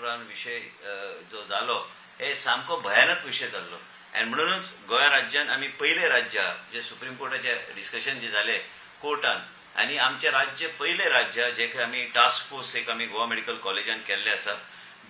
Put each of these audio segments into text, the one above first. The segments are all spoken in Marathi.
डॉक्टरां विशय जो जालो हे सामको भयानक विशय जाल्लो आनी म्हणूनच गोंय राज्यान आमी पयलें राज्य जे सुप्रीम कोर्टाचे डिस्कशन जे जाले कोर्टान आनी आमचे राज्य पयलें राज्य जे आमी टास्क फोर्स एक आमी गोवा मेडिकल कॉलेजान केल्ले आसा.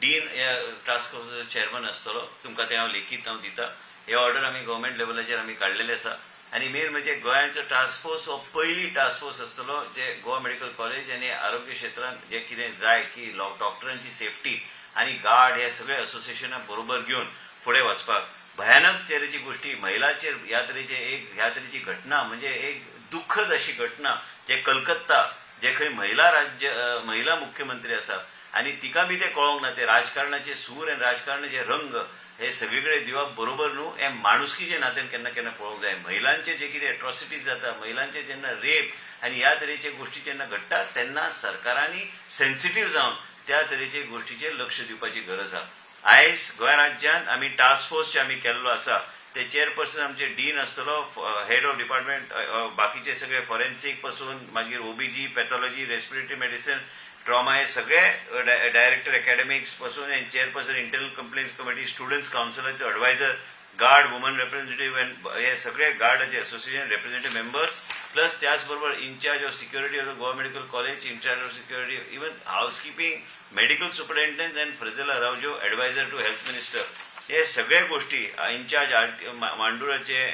डीन या टास्क फोर्साचो चेअरमन आसतलो तुमकां ते हांव लेखीत हांव दिता. हे ऑर्डर आमी गव्हर्मेंट लेवलाचेर आमी काडलेले आसा. आनी मेन म्हणजे गोंयांचो टास्क फोर्स हो पयली टास्क फोर्स आसतलो जे गोवा मेडिकल कॉलेज आनी आरोग्य क्षेत्रांत जे कितें जाय की डॉक्टरांची सेफ्टी आनी गार्ड हे सगळे असोसिएशन बरोबर घेवन फुडें वचपाक भयानक तरेची गोष्टी महिलाचेर ह्या तरेचे एक ह्या तरेची घटना म्हणजे एक दुःखद अशी घटना जे कलकत्ता जे खंय महिला राज्य महिला मुख्यमंत्री आसा आनी तिका बी ते कळोंक ना ते राजकारणाचे सूर आनी राजकारणाचे रंग हे सगळीकडे दिवप बरोबर न्हू हे माणुसकीचे नात्यान केन्ना केन्ना पळोवंक जाय. महिलांचे जे कितें एट्रॉसिटीज जाता महिलांचे जेन्ना रेप आनी ह्या तरेचे गोष्टी जेन्ना घडटात तेन्ना सरकारांनी सेन्सिटीव्ह जावन त्या तरेचे गोष्टीचेर लक्ष दिवपाची गरज आसा आयज गोंय राज्यान आमी टास्क फोर्स जे आमी केल्लो आसा ते चेअरपर्सन आमचे डीन आसतलो हेड ऑफ डिपार्टमेंट बाकीचे सगळे फॉरेन्सिकपासून मागीर OBG pathology respiratory medicine trauma हे सगळे director अकॅडमिक्सपासून chairperson internal complaints committee students काउन्सिलाचे adviser guard woman representative हे सगळे गार्डाचे असोसिएशन रिप्रेझेंटेटिव्ह मेंबर्स प्लस त्याचबरोबर incharge of security of the Goa medical college incharge of security even housekeeping medical superintendent and फ्रिझेला रावजो एडवायझर टू हेल्थ मिनिस्टर हे सगळ्या गोष्टी इन्चार्ज आर मांडुराचे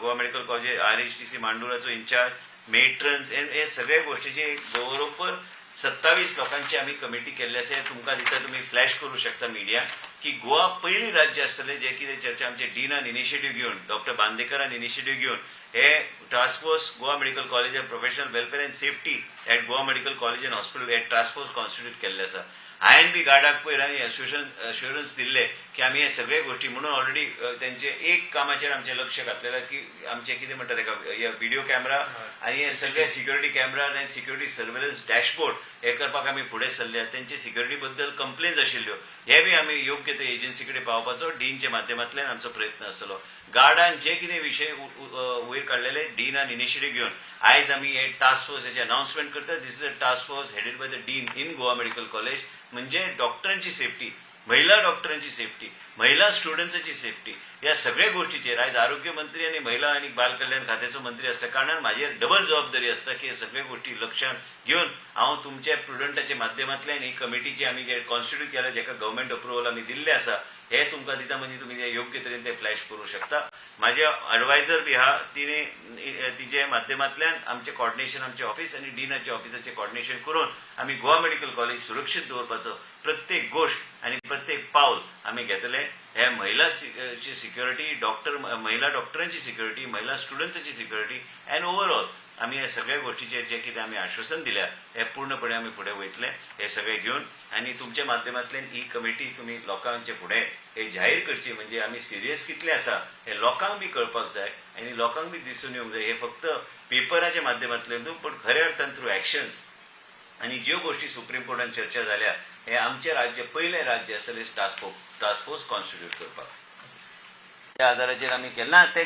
Goa medical college R H T C मांडुराचो incharge matrons हे सगळ्या गोष्टीचे गोष्टीची बरोबर सत्तावीस लोकांची आम्ही कमिटी केल्ली आसा तुमकां दिता तुम्ही फ्लॅश करू शकता मिडिया की गोवा पहिली राज्य असले जे कितें चर्चा आमचे डीनान इनिशिएटिव्ह घेवन डॉक्टर बांदेकरान इनिशिएटिव्ह घेवन हे task force Goa medical college of professional welfare and safety at Goa medical college and hospital हे टास्क फोर्स कॉन्स्टिट्यूट केल्ले आसा हांवें बी गार्डाक पयर आनी अश्युरन्स दिल्ले की आमी हे सगळे गोष्टी म्हणून ऑलरेडी त्यांचे एक कामाचेर आमचें लक्ष घातलेलें की आमचे कितें म्हणटा तेका व्हिडिओ कॅमेरा आनी हे. सगळे सिक्युरिटी कॅमेरा आनी सिक्युरिटी सर्वेलन्स डॅशबोर्ड हे करपाक आमी फुडें सरले. तेंचे सिक्युरिटी बद्दल कंप्लेन्स आशिल्ल्यो. हे बी आमी योग्य ते एजन्सी कडेन पावपाचो डीनच्या माध्यमांतल्यान आमचो प्रयत्न आसतलो गार्डान जे कितें वयर काढलेले डीन आणि इनिशिएटिव्ह घेऊन. घेवन आयज आमी हे टास्क फोर्स हेचे अनाउन्समेंट करता this is a task force headed by the dean in Goa medical college म्हणजे डॉक्टरांची सेफ्टी महिला डॉक्टरांची सेफ्टी महिला स्टुडंटची सेफ्टी या सगळ्या गोष्टीचे आयज आरोग्य मंत्री आणि महिला आणि बाल कल्याण खात्याचो मंत्री असल्या कारणान माझी डबल जबाबदारी आसता की हे सगळे गोष्टी लक्षात घेवन हांव तुमच्या प्रुडंटाच्या माध्यमांतल्यान ही कमिटीची आमी जे कॉन्स्टिट्यूट केला जेका गव्हर्मेंट अप्रुव्हल आमी दिल्ले आसा हे तुमकां दिता म्हणजे तुमी ते योग्य तरेन ते फ्लॅश करू शकता. माझे अडवायझर बी आहा तिने तिचे माध्यमांतल्यान आमचे कॉर्डिनेशन आमचे ऑफिस आणि डीनाचे ऑफिसाचे कॉर्डिनेशन करून आम्ही गोवा मेडिकल कॉलेज सुरक्षीत दवरपाचो प्रत्येक गोष्ट आणि प्रत्येक पावल आम्ही घेतले हे महिला ची सिक्युरिटी डॉक्टर महिला डॉक्टरांची सिक्युरिटी महिला स्टुडंटची सिक्युरिटी अँड ओव्हरऑल आम्ही हे सगळ्या गोष्टीचे जे कितें आम्ही आश्वासन दिल्या हे पूर्णपणे आम्ही पुढे वयतले हे सगळे घेऊन आणि तुमच्या माध्यमांतल्यान ही कमिटी तुम्ही लोकांचे फुडें हे जाहीर करची म्हणजे आम्ही सिरियस कितले आसा हे लोकांक बी कळपाक जाय आणि लोकांक बी दिसून येवंक जाय हे फक्त पेपराच्या माध्यमांतल्यान न्हू पण खऱ्या अर्थान थ्रू एक्शन्स आणि ज्यो गोष्टी सुप्रीम कोर्टान चर्चा झाल्या हे आमचे राज्य पहिले राज्य आसतले टास्क फोर्स कॉन्स्टिट्यूट करपाक त्या आदाराचेर आमी केन्ना ते